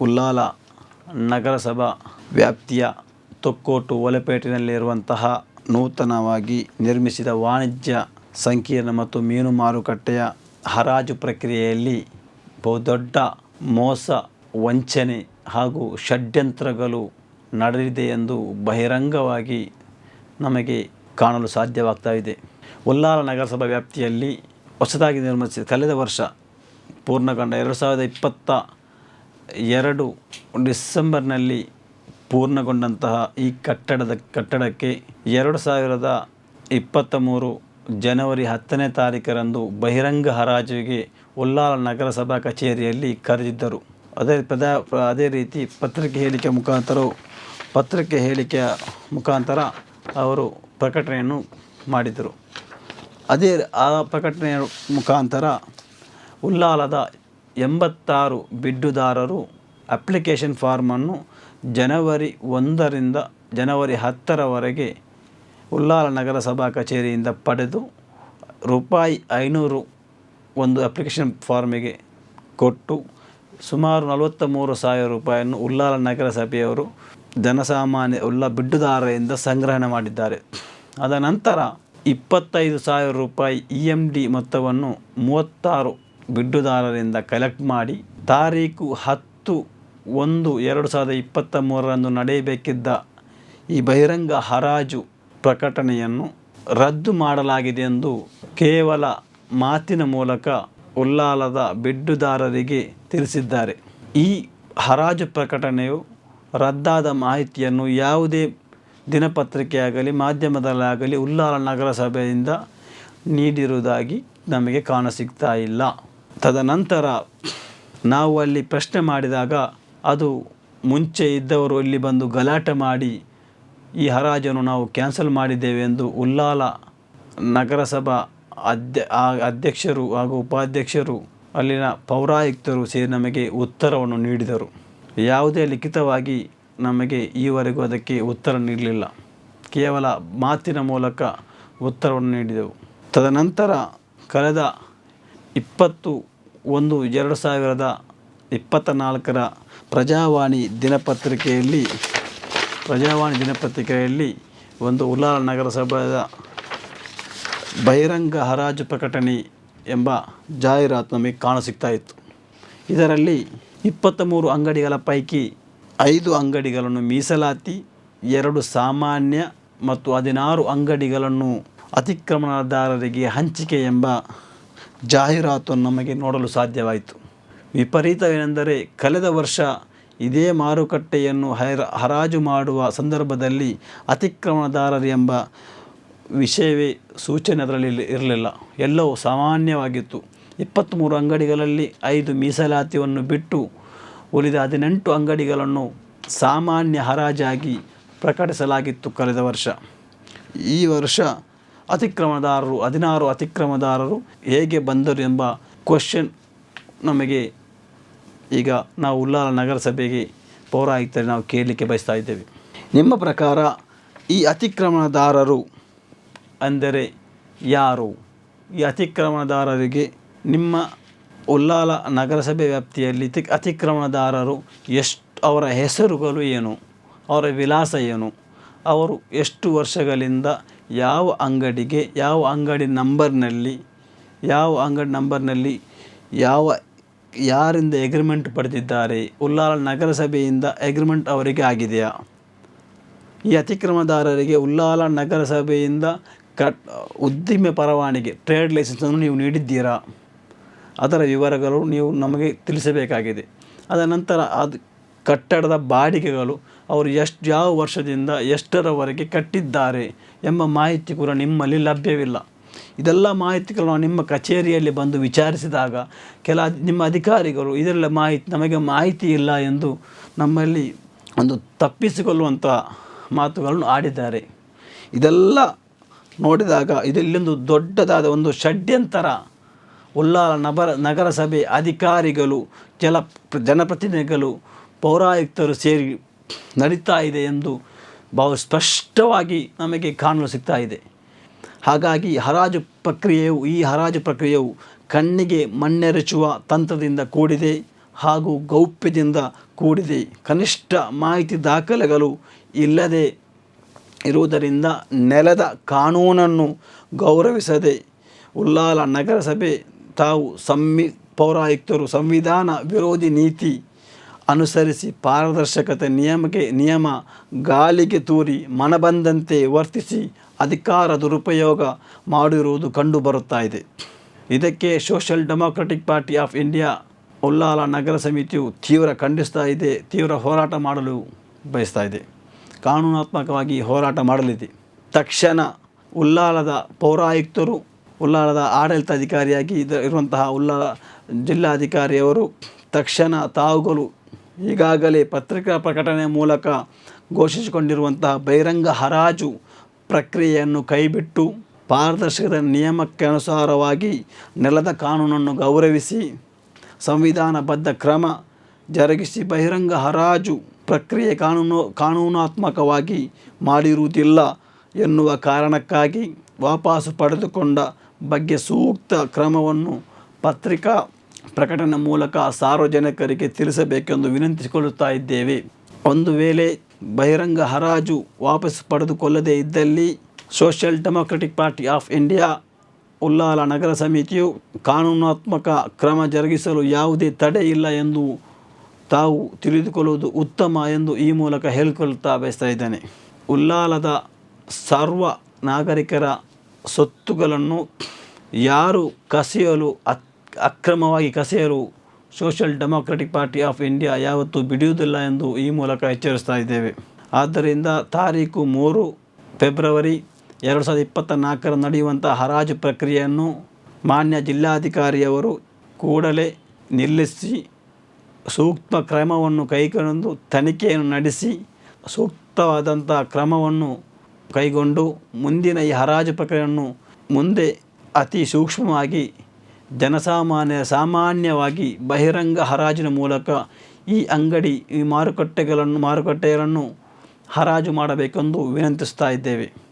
ಉಲ್ಲಾಲ ನಗರಸಭಾ ವ್ಯಾಪ್ತಿಯ ತೊಕ್ಕೋಟು ಒಲೆಪೇಟಿನಲ್ಲಿರುವಂತಹ ನೂತನವಾಗಿ ನಿರ್ಮಿಸಿದ ವಾಣಿಜ್ಯ ಸಂಕೀರ್ಣ ಮತ್ತು ಮೀನು ಮಾರುಕಟ್ಟೆಯ ಹರಾಜು ಪ್ರಕ್ರಿಯೆಯಲ್ಲಿ ಬಹುದೊಡ್ಡ ಮೋಸ, ವಂಚನೆ ಹಾಗೂ ಷಡ್ಯಂತ್ರಗಳು ನಡೆದಿದೆ ಎಂದು ಬಹಿರಂಗವಾಗಿ ನಮಗೆ ಕಾಣಲು ಸಾಧ್ಯವಾಗ್ತಾ ಇದೆ. ಉಲ್ಲಾಲ ನಗರಸಭಾ ವ್ಯಾಪ್ತಿಯಲ್ಲಿ ಹೊಸದಾಗಿ ನಿರ್ಮಿಸಿದ ಕಳೆದ ವರ್ಷ ಪೂರ್ಣಗೊಂಡ ಎರಡು ಸಾವಿರದ ಇಪ್ಪತ್ತ ಎರಡು ಡಿಸೆಂಬರ್ನಲ್ಲಿ ಪೂರ್ಣಗೊಂಡಂತಹ ಈ ಕಟ್ಟಡದ ಕಟ್ಟಡಕ್ಕೆ ಎರಡು ಸಾವಿರದ ಇಪ್ಪತ್ತ ಮೂರು ಜನವರಿ ಹತ್ತನೇ ತಾರೀಕರಂದು ಬಹಿರಂಗ ಹರಾಜಿಗೆ ಉಲ್ಲಾಲ ನಗರಸಭಾ ಕಚೇರಿಯಲ್ಲಿ ಕರೆದಿದ್ದರು. ಅದೇ ಪದ, ಅದೇ ರೀತಿ ಪತ್ರಿಕೆ ಹೇಳಿಕೆ ಮುಖಾಂತರ ಪತ್ರಿಕೆ ಹೇಳಿಕೆಯ ಮುಖಾಂತರ ಅವರು ಪ್ರಕಟಣೆಯನ್ನು ಮಾಡಿದರು ಅದೇ ಆ ಪ್ರಕಟಣೆಯ ಮುಖಾಂತರ ಉಲ್ಲಾಲದ ಎಂಬತ್ತಾರು ಬಿಡ್ಡುದಾರರು ಅಪ್ಲಿಕೇಶನ್ ಫಾರ್ಮನ್ನು ಜನವರಿ ಒಂದರಿಂದ ಜನವರಿ ಹತ್ತರವರೆಗೆ ಉಲ್ಲಾಲ ನಗರಸಭಾ ಕಚೇರಿಯಿಂದ ಪಡೆದು ರೂಪಾಯಿ ಐನೂರು ಒಂದು ಅಪ್ಲಿಕೇಶನ್ ಫಾರ್ಮಿಗೆ ಕೊಟ್ಟು ಸುಮಾರು ನಲವತ್ತ ಮೂರು ಸಾವಿರ ರೂಪಾಯಿಯನ್ನು ಉಲ್ಲಾಲ ನಗರಸಭೆಯವರು ಜನಸಾಮಾನ್ಯ ಉಲ್ಲ ಬಿಡ್ಡುದಾರರಿಂದ ಸಂಗ್ರಹಣೆ ಮಾಡಿದ್ದಾರೆ. ಅದ ನಂತರ ಇಪ್ಪತ್ತೈದು ಸಾವಿರ ರೂಪಾಯಿ ಇ ಎಂ ಡಿ ಮೊತ್ತವನ್ನು ಮೂವತ್ತಾರು ಬಿಡ್ಡುದಾರರಿಂದ ಕಲೆಕ್ಟ್ ಮಾಡಿ ತಾರೀಕು ಹತ್ತು ಒಂದು ಎರಡು ಸಾವಿರದ ಇಪ್ಪತ್ತ ಮೂರರಂದು ನಡೆಯಬೇಕಿದ್ದ ಈ ಬಹಿರಂಗ ಹರಾಜು ಪ್ರಕಟಣೆಯನ್ನು ರದ್ದು ಮಾಡಲಾಗಿದೆ ಎಂದು ಕೇವಲ ಮಾತಿನ ಮೂಲಕ ಉಲ್ಲಾಲದ ಬಿಡ್ಡುದಾರರಿಗೆ ತಿಳಿಸಿದ್ದಾರೆ. ಈ ಹರಾಜು ಪ್ರಕಟಣೆಯು ರದ್ದಾದ ಮಾಹಿತಿಯನ್ನು ಯಾವುದೇ ದಿನಪತ್ರಿಕೆಯಾಗಲಿ, ಮಾಧ್ಯಮದಲ್ಲಾಗಲಿ ಉಲ್ಲಾಲ ನಗರಸಭೆಯಿಂದ ನೀಡಿರುವುದಾಗಿ ನಮಗೆ ಕಾಣಸಿಗ್ತಾ ಇಲ್ಲ. ತದನಂತರ ನಾವು ಅಲ್ಲಿ ಪ್ರಶ್ನೆ ಮಾಡಿದಾಗ ಅದು ಮುಂಚೆ ಇದ್ದವರು ಇಲ್ಲಿ ಬಂದು ಗಲಾಟೆ ಮಾಡಿ ಈ ಹರಾಜನ್ನು ನಾವು ಕ್ಯಾನ್ಸಲ್ ಮಾಡಿದ್ದೇವೆ ಎಂದು ಉಲ್ಲಾಲ ನಗರಸಭಾ ಅಧ್ಯ ಅಧ್ಯಕ್ಷರು ಹಾಗೂ ಉಪಾಧ್ಯಕ್ಷರು, ಅಲ್ಲಿನ ಪೌರಾಯುಕ್ತರು ಸೇರಿ ನಮಗೆ ಉತ್ತರವನ್ನು ನೀಡಿದರು. ಯಾವುದೇ ಲಿಖಿತವಾಗಿ ನಮಗೆ ಈವರೆಗೂ ಅದಕ್ಕೆ ಉತ್ತರ ನೀಡಲಿಲ್ಲ. ಕೇವಲ ಮಾತಿನ ಮೂಲಕ ಉತ್ತರವನ್ನು ನೀಡಿದೆವು. ತದನಂತರ ಕಳೆದ ಇಪ್ಪತ್ತು ಒಂದು ಎರಡು ಸಾವಿರದ ಇಪ್ಪತ್ತ ನಾಲ್ಕರ ಪ್ರಜಾವಾಣಿ ದಿನಪತ್ರಿಕೆಯಲ್ಲಿ ಪ್ರಜಾವಾಣಿ ದಿನಪತ್ರಿಕೆಯಲ್ಲಿ ಒಂದು ಉಲ್ಲಾಲ ನಗರಸಭೆಯ ಬಹಿರಂಗ ಹರಾಜು ಪ್ರಕಟಣೆ ಎಂಬ ಜಾಹೀರಾತು ನಮಗೆ ಕಾಣಸಿಗ್ತಾ ಇತ್ತು. ಇದರಲ್ಲಿ ಇಪ್ಪತ್ತ ಮೂರು ಅಂಗಡಿಗಳ ಪೈಕಿ ಐದು ಅಂಗಡಿಗಳನ್ನು ಮೀಸಲಾತಿ, ಎರಡು ಸಾಮಾನ್ಯ ಮತ್ತು ಹದಿನಾರು ಅಂಗಡಿಗಳನ್ನು ಅತಿಕ್ರಮಣದಾರರಿಗೆ ಹಂಚಿಕೆ ಎಂಬ ಜಾಹೀರಾತನ್ನು ನಮಗೆ ನೋಡಲು ಸಾಧ್ಯವಾಯಿತು. ವಿಪರೀತವೇನೆಂದರೆ ಕಳೆದ ವರ್ಷ ಇದೇ ಮಾರುಕಟ್ಟೆಯನ್ನು ಹೈರ, ಹರಾಜು ಮಾಡುವ ಸಂದರ್ಭದಲ್ಲಿ ಅತಿಕ್ರಮಣದಾರರು ಎಂಬ ವಿಷಯವೇ ಸೂಚನೆ ಅದರಲ್ಲಿ ಇರಲಿಲ್ಲ. ಎಲ್ಲವೂ ಸಾಮಾನ್ಯವಾಗಿತ್ತು. ಇಪ್ಪತ್ತ್ಮೂರು ಅಂಗಡಿಗಳಲ್ಲಿ ಐದು ಮೀಸಲಾತಿಯನ್ನು ಬಿಟ್ಟು ಉಳಿದ ಹದಿನೆಂಟು ಅಂಗಡಿಗಳನ್ನು ಸಾಮಾನ್ಯ ಹರಾಜಾಗಿ ಪ್ರಕಟಿಸಲಾಗಿತ್ತು ಕಳೆದ ವರ್ಷ. ಈ ವರ್ಷ ಅತಿಕ್ರಮಣದಾರರು, ಹದಿನಾರು ಅತಿಕ್ರಮದಾರರು ಹೇಗೆ ಬಂದರು ಎಂಬ ಕ್ವಶನ್ ನಮಗೆ ಈಗ ನಾವು ಉಲ್ಲಾಲ ನಗರಸಭೆಗೆ ಪೌರಾಯುಕ್ತರಿಗೆ ನಾವು ಕೇಳಲಿಕ್ಕೆ ಬಯಸ್ತಾ ಇದ್ದೇವೆ. ನಿಮ್ಮ ಪ್ರಕಾರ ಈ ಅತಿಕ್ರಮಣದಾರರು ಅಂದರೆ ಯಾರು? ಈ ಅತಿಕ್ರಮಣದಾರರಿಗೆ ನಿಮ್ಮ ಉಲ್ಲಾಲ ನಗರಸಭೆ ವ್ಯಾಪ್ತಿಯಲ್ಲಿ ತಿ, ಅತಿಕ್ರಮಣದಾರರು ಎಷ್ಟು, ಅವರ ಹೆಸರುಗಳು ಏನು? ಅವರ ವಿಳಾಸ ಏನು? ಅವರು ಎಷ್ಟು ವರ್ಷಗಳಿಂದ ಯಾವ ಅಂಗಡಿಗೆ, ಯಾವ ಅಂಗಡಿ ನಂಬರ್ನಲ್ಲಿ, ಯಾವ ಅಂಗಡಿ ನಂಬರ್ನಲ್ಲಿ ಯಾವ, ಯಾರಿಂದ ಎಗ್ರಿಮೆಂಟ್ ಪಡೆದಿದ್ದಾರೆ ಉಲ್ಲಾಲ ನಗರಸಭೆಯಿಂದ ಎಗ್ರಿಮೆಂಟ್ ಅವರಿಗೆ ಆಗಿದೆಯಾ? ಈ ಅತಿಕ್ರಮದಾರರಿಗೆ ಉಲ್ಲಾಲ ನಗರಸಭೆಯಿಂದ ಕಟ್, ಉದ್ದಿಮೆ ಪರವಾನಿಗೆ ಟ್ರೇಡ್ ಲೈಸೆನ್ಸನ್ನು ನೀವು ನೀಡಿದ್ದೀರಾ? ಅದರ ವಿವರಗಳು ನೀವು ನಮಗೆ ತಿಳಿಸಬೇಕಾಗಿದೆ. ಅದ ನಂತರ ಅದು ಕಟ್ಟಡದ ಬಾಡಿಗೆಗಳು ಅವರು ಎಷ್ಟು ಯಾವ ವರ್ಷದಿಂದ ಎಷ್ಟರವರೆಗೆ ಕಟ್ಟಿದ್ದಾರೆ ಎಂಬ ಮಾಹಿತಿ ಕೂಡ ನಿಮ್ಮಲ್ಲಿ ಲಭ್ಯವಿಲ್ಲ. ಇದೆಲ್ಲ ಮಾಹಿತಿಗಳು ನಿಮ್ಮ ಕಚೇರಿಯಲ್ಲಿ ಬಂದು ವಿಚಾರಿಸಿದಾಗ ಕೆಲ ನಿಮ್ಮ ಅಧಿಕಾರಿಗಳು ಇದರಲ್ಲಿ ಮಾಹಿತಿ ನಮಗೆ ಮಾಹಿತಿ ಇಲ್ಲ ಎಂದು ನಮ್ಮಲ್ಲಿ ಒಂದು ತಪ್ಪಿಸಿಕೊಳ್ಳುವಂಥ ಮಾತುಗಳನ್ನು ಆಡಿದ್ದಾರೆ. ಇದೆಲ್ಲ ನೋಡಿದಾಗ ಇದಲ್ಲೊಂದು ದೊಡ್ಡದಾದ ಒಂದು ಷಡ್ಯಂತರ ಉಲ್ಲಾಲ ನಬರ ನಗರಸಭೆ ಅಧಿಕಾರಿಗಳು ಜಲ ಜನಪ್ರತಿನಿಧಿಗಳು ಪೌರಾಯುಕ್ತರು ಸೇರಿ ನಡೀತಾ ಇದೆ ಎಂದು ಬಹು ಸ್ಪಷ್ಟವಾಗಿ ನಮಗೆ ಕಾಣಲು ಸಿಗ್ತಾ ಇದೆ. ಹಾಗಾಗಿ ಹರಾಜು ಪ್ರಕ್ರಿಯೆಯು, ಈ ಹರಾಜು ಪ್ರಕ್ರಿಯೆಯು ಕಣ್ಣಿಗೆ ಮಣ್ಣೆರಚುವ ತಂತ್ರದಿಂದ ಕೂಡಿದೆ ಹಾಗೂ ಗೌಪ್ಯದಿಂದ ಕೂಡಿದೆ. ಕನಿಷ್ಠ ಮಾಹಿತಿ ದಾಖಲೆಗಳು ಇಲ್ಲದೆ ಇರುವುದರಿಂದ ನೆಲದ ಕಾನೂನನ್ನು ಗೌರವಿಸದೆ ಉಲ್ಲಾಲ ನಗರಸಭೆ ತಾವು ಸಂವಿ ಪೌರಾಯುಕ್ತರು ಸಂವಿಧಾನ ವಿರೋಧಿ ನೀತಿ ಅನುಸರಿಸಿ ಪಾರದರ್ಶಕತೆ ನಿಯಮಕ್ಕೆ, ನಿಯಮ ಗಾಳಿಗೆ ತೂರಿ ಮನಬಂದಂತೆ ವರ್ತಿಸಿ ಅಧಿಕಾರ ದುರುಪಯೋಗ ಮಾಡಿರುವುದು ಕಂಡುಬರುತ್ತಾ ಇದೆ. ಇದಕ್ಕೆ social democratic party of India Ullal ನಗರ ಸಮಿತಿಯು ತೀವ್ರ ಖಂಡಿಸ್ತಾ ಇದೆ, ತೀವ್ರ ಹೋರಾಟ ಮಾಡಲು ಬಯಸ್ತಾ ಇದೆ. ಕಾನೂನಾತ್ಮಕವಾಗಿ ಹೋರಾಟ ಮಾಡಲಿದೆ. ತಕ್ಷಣ ಉಲ್ಲಾಲದ ಪೌರಾಯುಕ್ತರು ಉಲ್ಲಾಲದ ಆಡಳಿತಾಧಿಕಾರಿಯಾಗಿ ಇದ, ಇರುವಂತಹ ಉಲ್ಲಾಲ ಜಿಲ್ಲಾಧಿಕಾರಿಯವರು ತಕ್ಷಣ ತಾವುಗಳು ಈಗಾಗಲೇ ಪತ್ರಿಕಾ ಪ್ರಕಟಣೆ ಮೂಲಕ ಘೋಷಿಸಿಕೊಂಡಿರುವಂತಹ ಬಹಿರಂಗ ಹರಾಜು ಪ್ರಕ್ರಿಯೆಯನ್ನು ಕೈಬಿಟ್ಟು ಪಾರದರ್ಶಕದ ನಿಯಮಕ್ಕೆ ಅನುಸಾರವಾಗಿ ನೆಲದ ಕಾನೂನನ್ನು ಗೌರವಿಸಿ ಸಂವಿಧಾನಬದ್ಧ ಕ್ರಮ ಜರುಗಿಸಿ ಬಹಿರಂಗ ಹರಾಜು ಪ್ರಕ್ರಿಯೆ ಕಾನೂನು ಕಾನೂನಾತ್ಮಕವಾಗಿ ಮಾಡಿರುವುದಿಲ್ಲ ಎನ್ನುವ ಕಾರಣಕ್ಕಾಗಿ ವಾಪಸು ಪಡೆದುಕೊಂಡ ಬಗ್ಗೆ ಸೂಕ್ತ ಕ್ರಮವನ್ನು ಪತ್ರಿಕಾ ಪ್ರಕಟಣೆ ಮೂಲಕ ಸಾರ್ವಜನಿಕರಿಗೆ ತಿಳಿಸಬೇಕೆಂದು ವಿನಂತಿಸಿಕೊಳ್ಳುತ್ತಾ ಇದ್ದೇವೆ. ಒಂದು ವೇಳೆ ಬಹಿರಂಗ ಹರಾಜು ವಾಪಸ್ ಪಡೆದುಕೊಳ್ಳದೇ ಇದ್ದಲ್ಲಿ social democratic party of India Ullal ನಗರ ಸಮಿತಿಯು ಕಾನೂನಾತ್ಮಕ ಕ್ರಮ ಜರುಗಿಸಲು ಯಾವುದೇ ತಡೆ ಇಲ್ಲ ಎಂದು ತಾವು ತಿಳಿದುಕೊಳ್ಳುವುದು ಉತ್ತಮ ಎಂದು ಈ ಮೂಲಕ ಹೇಳಿಕೊಳ್ಳುತ್ತಾ ಬಯಸ್ತಾ ಇದ್ದೇನೆ ಉಲ್ಲಾಲದ ಸರ್ವ ನಾಗರಿಕರ ಸೊತ್ತುಗಳನ್ನು ಯಾರು ಕಸಿಯಲು ಅಕ್ ಅಕ್ರಮವಾಗಿ ಕಸೆಯಲು social democratic party of India ಯಾವತ್ತೂ ಬಿಡುವುದಿಲ್ಲ ಎಂದು ಈ ಮೂಲಕ ಎಚ್ಚರಿಸ್ತಾ ಇದ್ದೇವೆ. ಆದ್ದರಿಂದ ತಾರೀಕು ಮೂರು ಫೆಬ್ರವರಿ ಎರಡು ಸಾವಿರದ ಇಪ್ಪತ್ತ ನಾಲ್ಕರ ನಡೆಯುವಂಥ ಹರಾಜು ಪ್ರಕ್ರಿಯೆಯನ್ನು ಮಾನ್ಯ ಜಿಲ್ಲಾಧಿಕಾರಿಯವರು ಕೂಡಲೇ ನಿಲ್ಲಿಸಿ, ಸೂಕ್ತ ಕ್ರಮವನ್ನು ಕೈಗೊಂಡು ತನಿಖೆಯನ್ನು ನಡೆಸಿ, ಸೂಕ್ತವಾದಂಥ ಕ್ರಮವನ್ನು ಕೈಗೊಂಡು ಮುಂದಿನ ಈ ಹರಾಜು ಪ್ರಕ್ರಿಯೆಯನ್ನು ಮುಂದೆ ಅತಿ ಸೂಕ್ಷ್ಮವಾಗಿ ಜನಸಾಮಾನ್ಯ ಸಾಮಾನ್ಯವಾಗಿ ಬಹಿರಂಗ ಹರಾಜಿನ ಮೂಲಕ ಈ ಅಂಗಡಿ ಈ ಮಾರುಕಟ್ಟೆಗಳನ್ನು ಮಾರುಕಟ್ಟೆಗಳನ್ನು ಹರಾಜು ಮಾಡಬೇಕೆಂದು ವಿನಂತಿಸ್ತಾ ಇದ್ದೇವೆ.